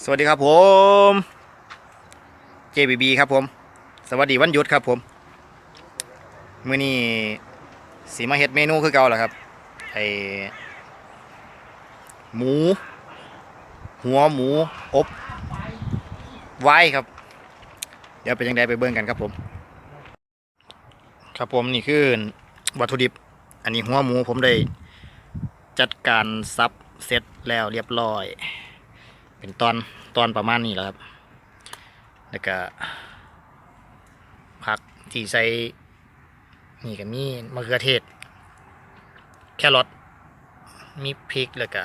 สวัสดีครับผม JBB ครับผม สวัสดีวันหยุดครับผมมื้อนี้สีมาเฮ็ดเมนูคือเก่าแหละครับไอหมู หัวหมูอบไว้ครับ เดี๋ยวเป็นยังไงไปเบิ่งกันครับผม ครับผมนี่คือวัตถุดิบ อันนี้หัวหมูผมได้จัดการซับเสร็จแล้วเรียบร้อย เป็นตอนตอนประมาณนี้แหล้วครับ แล้วก็ผักที่ใส่นี่ก็มีมะเขือเทศ แครอทมีพริกแล้วก็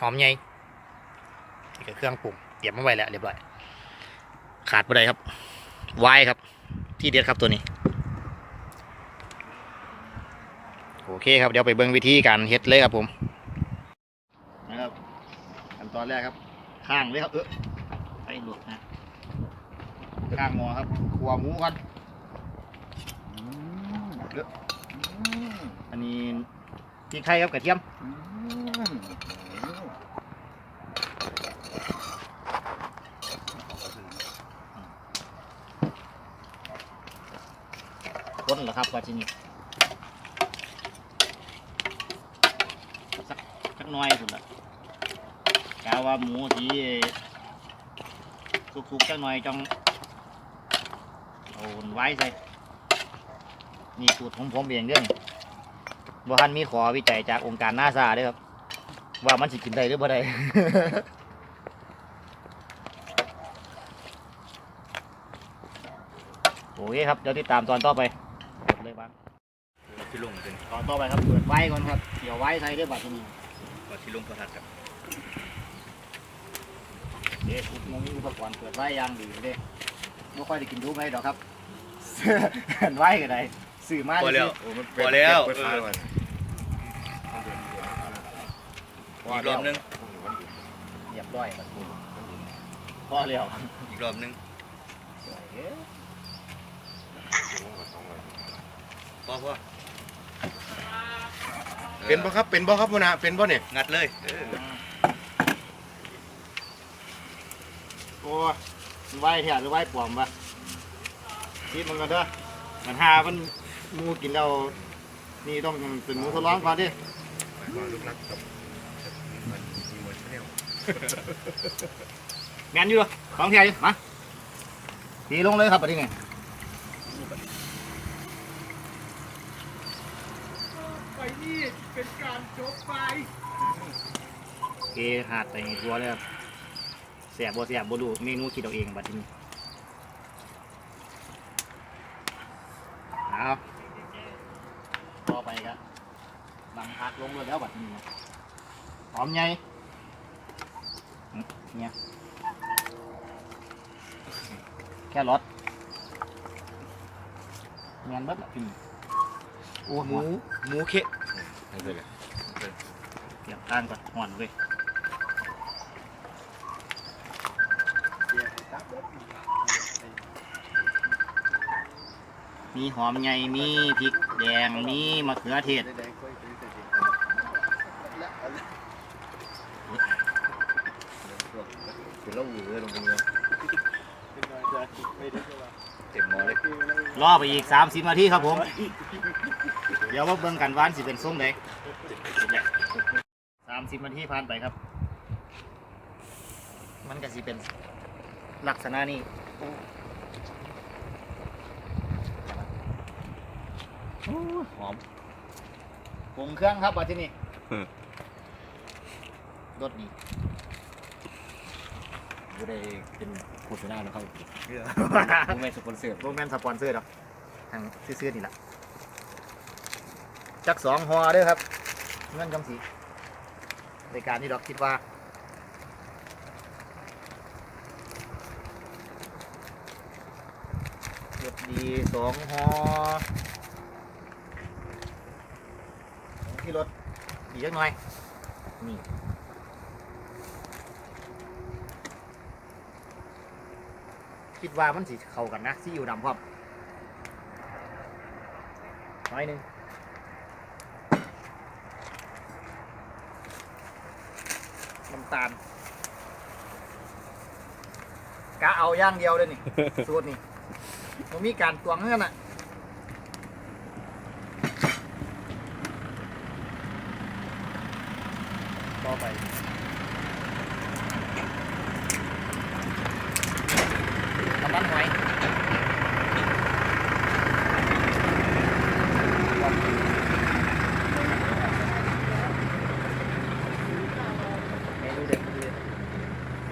หอมใหญ่นี่ก็เครื่องปรุงเตรียมมาไว้แล้วเรียบร้อย ขาดไปได้ครับวายครับ ที่เด็ดครับตัวนี้ โอเคครับ เดี๋ยวไปเบิ่งวิธีการเฮ็ดเลยครับผม ตอนแรกครับ ข้างเลยครับ เออไปหลุดนะข้างหมอครับขัวหมูก่อนเออันนี้พริกไทยครับกระเทียมต้นเหรอครับว่าที่นี่สักสักหน้อยสุดละ กาว่าหมูที่สุกๆจักหน่อยจังเอาไว้ใส่นี่สูตรของผมเองเรื่องบ่ทันมีขอวิจัยจากองค์การนาซาเด้วยครับ ว่ามันสิกินได้หรือบ่ได้โอเคครับเดี๋ยวติดตามตอนต่อไปเดี๋ยวเลยบ้างที่ลุงเป็นตอนต่อไปครับเปิดไว้ก่อนครับเดี๋ยวไว้ใส่ด้วยบัตรนี้ก็ที่ลุงประทัดครับ เด็กมงมีอุปกรณ์เปิดไว้อยางดีเด้ไม่ค่อยได้กินดูไหมดอกครับเห็นไว้ก็ได้สื่อมาพอแล้วสิพอแล้วเปิดเอไฟอก่อนอีกรอบนึงเรียบร้อยครับพอแล้วอีกรอบนึงพอพอเป็นบ่ครับ เป็นบ่ครับพ่อนะเป็นบ่เนี่ยงัดเลย เออโอ้ยมันไว้แท้หรือไว้ปลอมปะคิดมันกันเด้อมันหามันหมูกินแล้วนี่ต้องเป็นหมูทดลองก่อนดิความลึกลับกับมันมีมวยแนลแมนอยู่ของแท้ดิมาตีลงเลยครับอันนี้ไงไปนี่เป็นการจบไปเกหาดใส่ในตัวเลยครับ แสบบ่แสบบ่รู้เมนูคิดเอาเองบัดนี้เอาต่อไปครับบังพักลงเลยแล้วบัดนี้หอมใหญ่อื้อเนี่ยแค่รสเงี้ยเบิดละพี่โอ้หหมูมูหมูเคะให้เลยเตรียมตั้งก่อนห่อนเว้ย มีหอมใหญ่มีพริกแดงมีมะเขือเทศเป็นเล่าหือลงไปเลยเต็มหมอเลยรอไปอีกสามสิบนาทีครับผม เดี๋ยวมาเบิ่งกันวานสิเป็นส้มไหนสามสิบนาทีผ่านไปครับ มันก็สิเป็น ลักษณะนี้โอ้ยหอมปรุงเครื่องครับว่าที่นี่รสดีก็ได้เป็นโฆษณานะครับเรือผมไม่สปอนเซอร์โรแมนสปอนเซอร์ดอกทางซื้อๆนี่แหละจักสองหอเด้อครับเงินกำสีในการที่ดอกคิดว่า เก็บ ดีสองหอที่รถดีจักหน่อย นี่คิดว่ามันสิเข้ากันนะซีอิ๊วดำพร้อมน้อยหนึงน้ำตาลกะเอาอย่างเดียวเลยนี่ สูตรนี่ ผมมีการตวงเงื่อนอะต่อไปน้ำมันหอย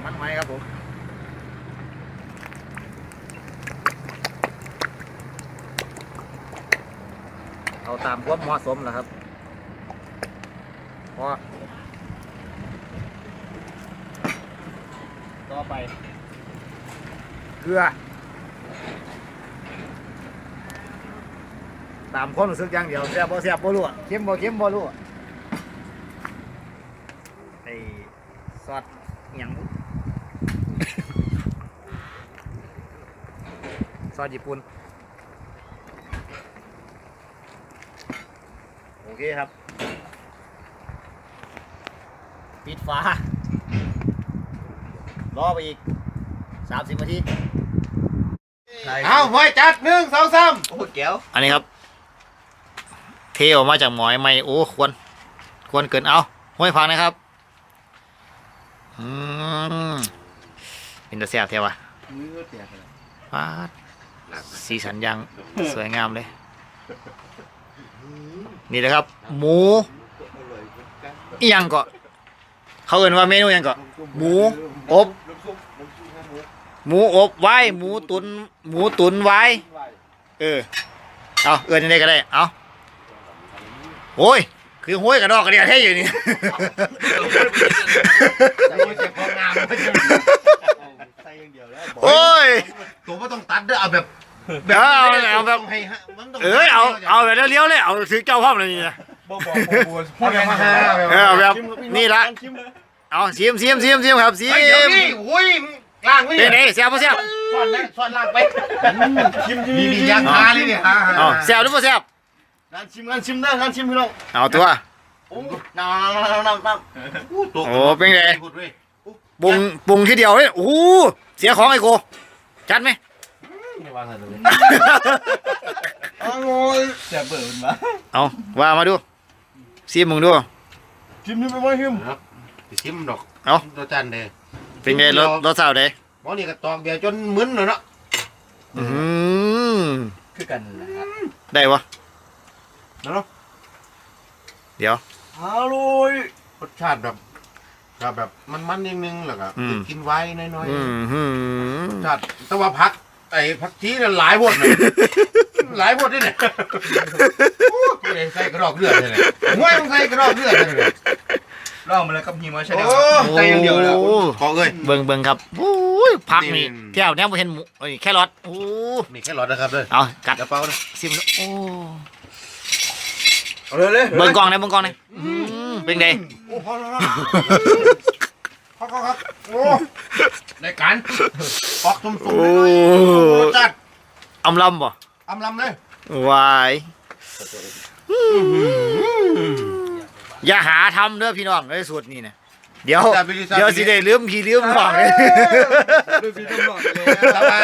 มันหอยครับผม เอาตามความเหมาะสมนะครับเพราะต่อไปเกลือ ตามความรู้สึกอย่างเดียวแซ่บบ่แซ่บบ่รู้อะเค็มบ่เค็มบ่รู้อะไอ้ซอสอหยังซอสญี่ปุ่น โอ เคครับ ปิดฝารอไปอีก 30นาทีเอาไว้จัดหนึ่งสองสามโอ้แก้วอันนี้ครับ เทออกมาจากหมอยไม่โอ้ควร ควรเกินเอาห้วยพังนะครับอืมเป็นตะแซ่บเทวะมือเสียกันปาดสีสันยังสวยงามเลย นี่เลยครับ หมูอิหยังก็เขาเอ่นว่าเมนูอิหยังก็หมูอบ หมูอบไว้หมูตุนหมูตุนไว้เออเอาเอือนยังไงก็ได้เอาโอ้ยคือห้วยกระดอกกระเดียดให้อยู่นี่จะมาเก็บของงามไม่ใช่ใส่อย่างเดียวแล้วโอ้ยตัวไม่ต้องตัดเด้อเอาแบบ เดี๋ยวเอาเอาแบบให้ฮะมันต้องเอ้ยเอาเอาแบบเลี้ยวๆเลยเอาถือเจ้าพ่อมเลยนี่นะบ่บอกบ่พูดแบบมาฮาเออเอาแบบนี่ละเอาซิมซิมซิมซิมครับซิมเฮ้ยเดี๋ยวนี่โอ้ยล่างนี่เด็ดๆเสียบบ่เสียบซ่อนนะซ่อนล่างไปชิมนี่นี่ยางฮาเลยเนี่ยฮาเอาเสียบหรือบ่เสียบงานชิมงานชิมนะงานชิมพี่น้องเอาตัวโอ้น้ำน้ำน้ำน้ำตัวโอ้เป็นไงพูดเว้ยปรุงปรุงทีเดียวเลยโอ้โหเสียของไอ้โกจัดไหม วางเลยอ้าวโอ้ยจะเบิร์นมาเอาว่ามาดูซิมมึงดูชิมนี่ไปไหมชิมชิมดอกเอารสจันเด้เป็นไงรสรสชาติเด้หมอนี่ก็ตอกเบียร์จนมึนเลยเนาะอืมคือกันนะครับได้ปะเนาะเดี๋ยวอร่อยรสชาติแบบแบบแบบมันมันๆนิดนึงแล้วก็กินไว้น้อยอืมหืๆรมสชาติแต่ว่าพัก ไอ้พักชีเนี่ยหลายบทเลยหลายบทด้วยเนี่ยโอ้ยใส่กระดอกเลือดเลยเนี่ยห้วยมันใส่กระดอกเลือดเลยเนี่ยลองมาเลยกับฮีมาใช่ไหมโอ้ใส่อย่างเดียวแล้วขอเอ้ย เบิ่งเบิ่งครับโอ้ยผักนี่นี่เที่ยวแนวบ่เห็นหมูเอ้ยแค่รสโอ้นี่แค่รสนะครับเลยเอากัดกระเป๋านะซิมดูโอ้เอาเลยเลยเบิ่งกล้องหนะเบิ่งกล้องหนะอืมเป็นไงโอ้พอแล้ว ครับครับครับโอ้ในการออกสุ่มๆโอ้รสชาติอำลำบ่อำลำเลยวายอย่าหาทำเด้อพี่น้องไอ้สูตรนี่นะเดี๋ยวแต่ไปดีเดี๋ยวสิได้ลืมพี่ลืมน้องเลยดูพี่ต้องบอกเลยแต่ว่า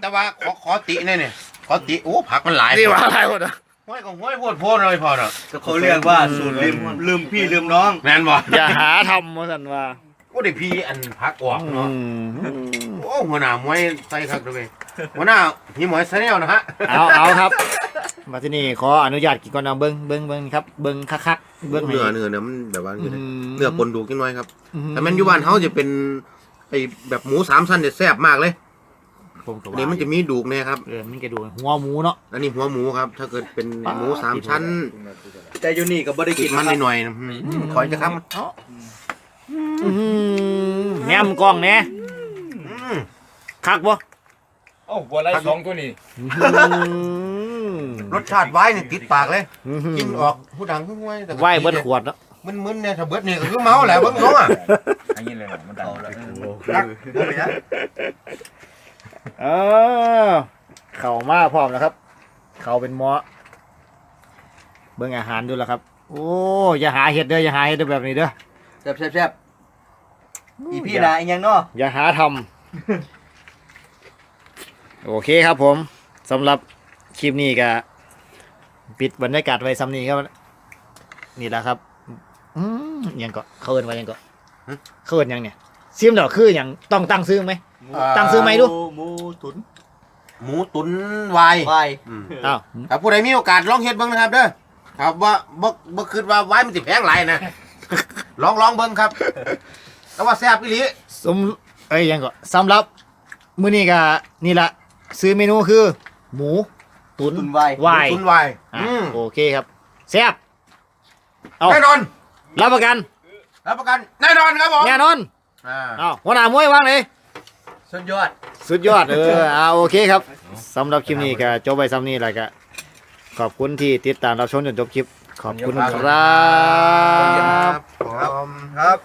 แต่ว่าขอขอติเนี่ยเนี่ยขอติโอ้ผักมันหลายนี่ว่าอะไรหมดอะห้อยของห้อยโพดโพดเลยพอเนาะก็เขาเรียกว่าสูตรลืมลืมพี่ลืมน้องแม่นบ่อย่าหาทำมาสันว่า โอ้ได้พี่อันพักออกอืเนาะมโอ้หัวหน้ามวยใส่คักด้วยหัวหน้าพี่หมวยใส่แนวนะฮะเอาเอาครับ มาที่นี่ขออนุญาตกินก่อนนะเบิ้งเบิ้งเบิ้งครับเบิ้งคักๆเบิ้งให้เนื้อเนื้อเนี่ยมันแบบว่าอืมเนื้อปนดูกินน้อยครับแต่แม่นอยู่บ้านเฮาจะเป็นไอ้แบบหมูสามชั้นเนี่ยแซ่บมากเลยผมก็อันว่านี้มันจะมีดูกเนี่ยครับเออมันกระดูกหัวหมูเนาะอันนี้หัวหมูครับ ถ้าเกิดเป็นหมูสามชั้นแต่อยู่นี่ก็บ่ได้กิกินนมันนะครับหน่อยๆนะอืมขอยจะครับอื้อหือ แหนมกล้องแหน่อืมคักบ่เอ้าบัวไรสองตัวนี้อื้อหือรสชาติไว้เนี่ยติดปากเลยอื้อหือกินออกหูดังหูไว้แต่ก็ไหวเบิ้ขวดเนาะมึนๆเนี่ยถ้าเบิดนี่ก็คือเมาแหละเบิ่งน้องอะอันนี้เลยนะมันดังรักบ่ไปนะเออเข่ามาพร้อมแล้วครับ เข่าเป็นหมอเบิ้งอาหารดูแล้วครับ โอ้อย่าหาเห็ดเด้ออย่าหาเห็ดเด้อแบบนี้เด้อแซ่บแซ่บแซ่บอีพี่นาอีกยังเนาะอย่าหาทโอเคครับผมสำหรับคลิปนี้ก็ปิดบรรยากาศไว้ซ้ำนี้ครับ นี่แหละครับอืมยังก็เขาเอินไว้ยังก็เขาเอินยังเนี่ยซิมดอกคืออย่างต้องตั้งซื้อไหมตั้งซื้อไหมดูหมูตุ๋นหมูตุ๋นวายวายอืมอ้าวครับผู้ใดมีโอกาสลองเฮ็ดเบิ่งนะครับเด้อครับว่าบ่บ่คิดว่าวายมันสิแพงหลายนะ ลองลองเบิ่งครับ แต่ว่าแซ่บอีหลีสมเอ้ยยังก็สำหรับมื้อนี้ก็นี่ละซื้อเมนูคือ หมูตุ๋นตุ๋นวายวายหมูตุ๋นวายอะอืมโอเคครับแซ่บเอาแน่นอนรับประกันรับประกันแน่นอนครับผมแน่นอนอ่าเอาหัวหน้ามวยวางเลยสุดยอด สุดยอดเออเอาโอเคครับสำหรับคลิปนี้ก็จบไปซ้ำนี้แหละก็ขอบคุณที่ติดตามรับชมจนจบคลิป ขอบคุณครับ ครับผมครับ